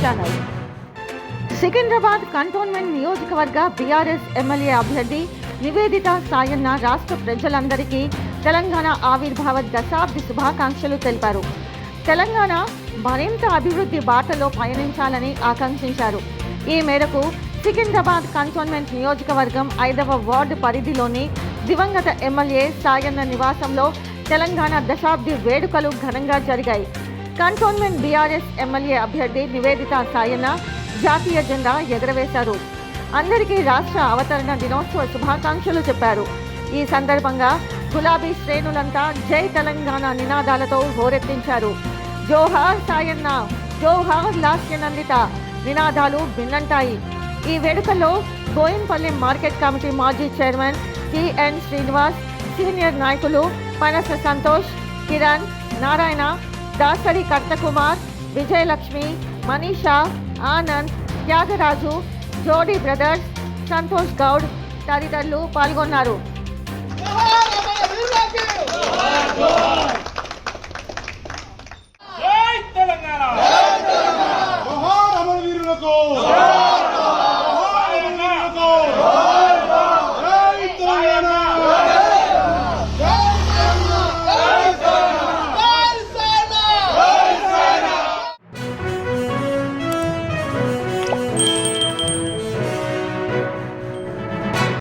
Channel Secunderabad cantonment నియోజకవర్గ BRS MLA అభ్యర్థి నివేదిత సాయన్న రాష్ట్ర ప్రజలందరికీ తెలంగాణ ఆవిర్భావ దశాబ్ది శుభాకాంక్షలు తెలిపారు. తెలంగాణ మరింత అభివృద్ధి బాటలో పయనించాలని ఆకాంక్షించారు. ఈ మేరకు సికింద్రాబాద్ కంటోన్మెంట్ నియోజకవర్గం ఐదవ వార్డు పరిధిలోని దివంగత ఎమ్మెల్యే సాయన్న నివాసంలో తెలంగాణ దశాబ్ది వేడుకలు ఘనంగా జరిగాయి. కంటోన్మెంట్ బీఆర్ఎస్ ఎమ్మెల్యే అభ్యర్థి నివేదిత సాయన్న జాతీయ జెండా ఎగరవేశారు. అందరికీ రాష్ట్ర అవతరణ దినోత్సవ శుభాకాంక్షలు చెప్పారు. ఈ సందర్భంగా గులాబీ శ్రేణులంతా జై తెలంగాణ నినాదాలతో హోరెత్తించారు. జోహార్ సాయన్న జోహార్ లాస్యనందిత నినాదాలు భిన్నంటాయి. ఈ వేడుకల్లో బోయిన్పల్లి మార్కెట్ కమిటీ మాజీ చైర్మన్ టిఎన్ శ్రీనివాస్ సీనియర్ నాయకులు పనస సంతోష్ కిరణ్ నారాయణ దాసరి కర్తకుమార్ విజయలక్ష్మి మనీషా ఆనంద్ త్యాగరాజు జోడీ బ్రదర్స్ సంతోష్ గౌడ్ తదితరులు పాల్గొన్నారు